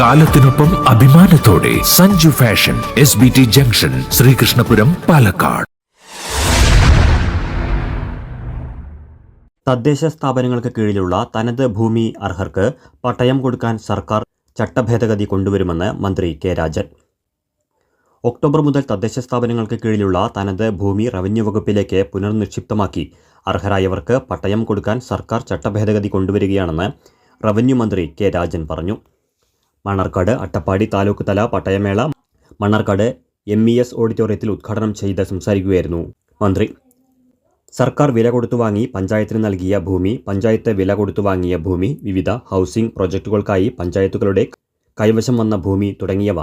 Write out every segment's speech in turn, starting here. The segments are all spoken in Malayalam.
കാലത്തിനൊപ്പം അഭിമാനത്തോടെ Sanju fashion S B T junction Sreekrishnapuram Palakkad. തദ്ദേശ സ്ഥാപനങ്ങൾക്ക് കീഴിലുള്ള തനത് ഭൂമി അർഹർക്ക് പട്ടയം കൊടുക്കാൻ സർക്കാർ ചട്ടഭേദഗതി കൊണ്ടുവരുമെന്ന് മന്ത്രി കെ രാജൻ. ഒക്ടോബർ മുതൽ തദ്ദേശ സ്ഥാപനങ്ങൾക്ക് കീഴിലുള്ള തനത് ഭൂമി റവന്യൂ വകുപ്പിലേക്ക് പുനർനിക്ഷിപ്തമാക്കി അർഹരായവർക്ക് പട്ടയം കൊടുക്കാൻ സർക്കാർ ചട്ടഭേദഗതി കൊണ്ടുവരികയാണെന്ന് റവന്യൂ മന്ത്രി കെ രാജൻ പറഞ്ഞു. മണ്ണാർക്കാട് അട്ടപ്പാടി താലൂക്ക് തല പട്ടയമേള മണ്ണാർക്കാട് എം ഇ എസ് ഓഡിറ്റോറിയത്തിൽ ഉദ്ഘാടനം ചെയ്ത് സംസാരിക്കുകയായിരുന്നു. മന്ത്രി സർക്കാർ വില കൊടുത്തു വാങ്ങി പഞ്ചായത്തിന് നൽകിയ ഭൂമി പഞ്ചായത്ത് വില കൊടുത്തു വാങ്ങിയ ഭൂമി വിവിധ ഹൗസിംഗ് പ്രൊജക്ടുകൾക്കായി പഞ്ചായത്തുകളുടെ കൈവശം വന്ന ഭൂമി തുടങ്ങിയവ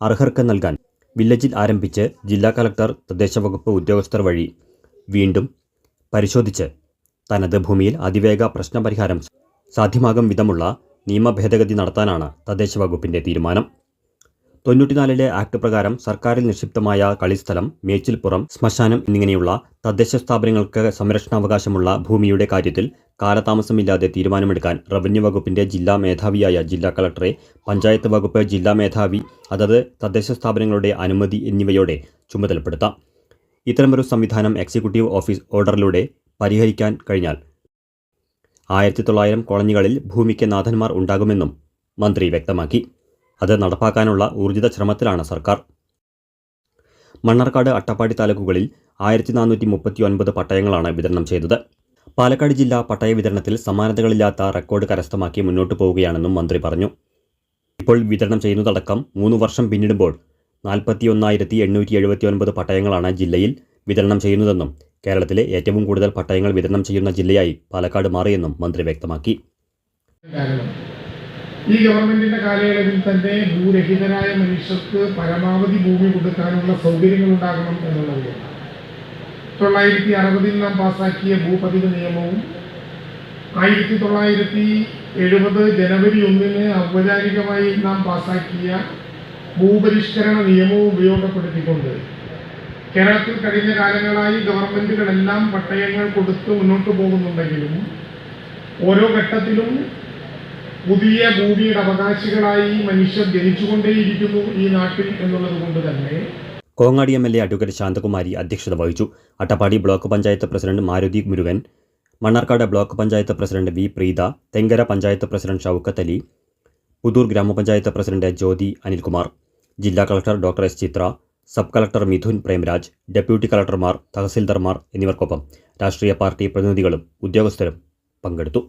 അർഹർക്ക് നൽകാൻ വില്ലേജിൽ ആരംഭിച്ച് ജില്ലാ കലക്ടർ തദ്ദേശ വകുപ്പ് ഉദ്യോഗസ്ഥർ വഴി വീണ്ടും പരിശോധിച്ച് തനത് ഭൂമിയിൽ അതിവേഗ പ്രശ്നപരിഹാരം സാധ്യമാകും വിധമുള്ള നിയമ ഭേദഗതി നടത്താനാണ് തദ്ദേശ വകുപ്പിന്റെ തീരുമാനം. തൊണ്ണൂറ്റിനാലിലെ ആക്ട് പ്രകാരം സർക്കാരിൽ നിക്ഷിപ്തമായ കളിസ്ഥലം മേച്ചിൽപ്പുറം ശ്മശാനം എന്നിങ്ങനെയുള്ള തദ്ദേശ സ്ഥാപനങ്ങൾക്ക് സംരക്ഷണാവകാശമുള്ള ഭൂമിയുടെ കാര്യത്തിൽ കാലതാമസമില്ലാതെ തീരുമാനമെടുക്കാൻ റവന്യൂ വകുപ്പിന്റെ ജില്ലാ മേധാവിയായ ജില്ലാ കളക്ടറെ പഞ്ചായത്ത് വകുപ്പ് ജില്ലാ മേധാവി അതത് തദ്ദേശ സ്ഥാപനങ്ങളുടെ അനുമതി എന്നിവയോടെ ചുമതലപ്പെടുത്താം. ഇത്തരമൊരു സംവിധാനം എക്സിക്യൂട്ടീവ് ഓഫീസ് ഓർഡറിലൂടെ പരിഹരിക്കാൻ കഴിഞ്ഞാൽ ആയിരത്തി തൊള്ളായിരം കോളനികളിൽ ഭൂമിക്ക് നാഥന്മാർ ഉണ്ടാകുമെന്നും മന്ത്രി വ്യക്തമാക്കി. അത് നടപ്പാക്കാനുള്ള ഊർജിത ശ്രമത്തിലാണ് സർക്കാർ. മണ്ണാർക്കാട് അട്ടപ്പാടി താലൂക്കുകളിൽ ആയിരത്തി നാനൂറ്റി മുപ്പത്തി ഒൻപത് പട്ടയങ്ങളാണ് വിതരണം ചെയ്തത്. പാലക്കാട് ജില്ല പട്ടയ വിതരണത്തിൽ സമാനതകളില്ലാത്ത റെക്കോർഡ് കരസ്ഥമാക്കി മുന്നോട്ടു പോവുകയാണെന്നും മന്ത്രി പറഞ്ഞു. ഇപ്പോൾ വിതരണം ചെയ്യുന്നതടക്കം മൂന്ന് വർഷം പിന്നിടുമ്പോൾ നാൽപ്പത്തി ഒന്നായിരത്തി എണ്ണൂറ്റി എഴുപത്തി ഒൻപത് പട്ടയങ്ങളാണ് ജില്ലയിൽ വിതരണം ചെയ്യുന്നതെന്നും കേരളത്തിലെ ഏറ്റവും കൂടുതൽ പട്ടയങ്ങൾ വിതരണം ചെയ്യുന്ന ജില്ലയായി പാലക്കാട് മാറിയെന്നും മന്ത്രി വ്യക്തമാക്കി. ഈ ഗവൺമെന്റിന്റെ കാലയളവിൽ തന്നെ ഭൂരഹിതരായ മനുഷ്യർക്ക് പരമാവധി ഭൂമി കൊടുക്കാനുള്ള സൗകര്യങ്ങൾ ഉണ്ടാകണം എന്നുള്ളത്. തൊള്ളായിരത്തി അറുപതിൽ നാം പാസാക്കിയ ഭൂപതിവ് നിയമവും ആയിരത്തി തൊള്ളായിരത്തി എഴുപത് ജനുവരി ഒന്നിന് ഔപചാരികമായി നാം പാസാക്കിയ ഭൂപരിഷ്കരണ നിയമവും ഉപയോഗപ്പെടുത്തിക്കൊണ്ട് കേരളത്തിൽ കഴിഞ്ഞ കാലങ്ങളായി ഗവൺമെന്റുകളെല്ലാം പട്ടയങ്ങൾ കൊടുത്ത് മുന്നോട്ട് പോകുന്നുണ്ടെങ്കിലും ഓരോ ഘട്ടത്തിലും പുതിയ ഭൂമിയുടെ അവകാശികളായി മനുഷ്യർ ജനിച്ചുകൊണ്ടേയിരിക്കുന്നു ഈ നാട്ടിൽ എന്നുള്ളത് കൊണ്ട് തന്നെ. Kongad M L A advocate Shanthakumari അധ്യക്ഷത വഹിച്ചു. Attappadi block panchayat president Maruthi Murugan Mannarkkad block panchayat president V Preetha Thenkara panchayat president Shoukath Ali Puthur ഗ്രാമപഞ്ചായത്ത് പ്രസിഡന്റ് ജ്യോതി അനിൽകുമാർ ജില്ലാ collector doctor S Chithra sub collector Mithun Premraj deputy കളക്ടർമാർ തഹസിൽദാർമാർ എന്നിവർക്കൊപ്പം രാഷ്ട്രീയ പാർട്ടി പ്രതിനിധികളും ഉദ്യോഗസ്ഥരും പങ്കെടുത്തു.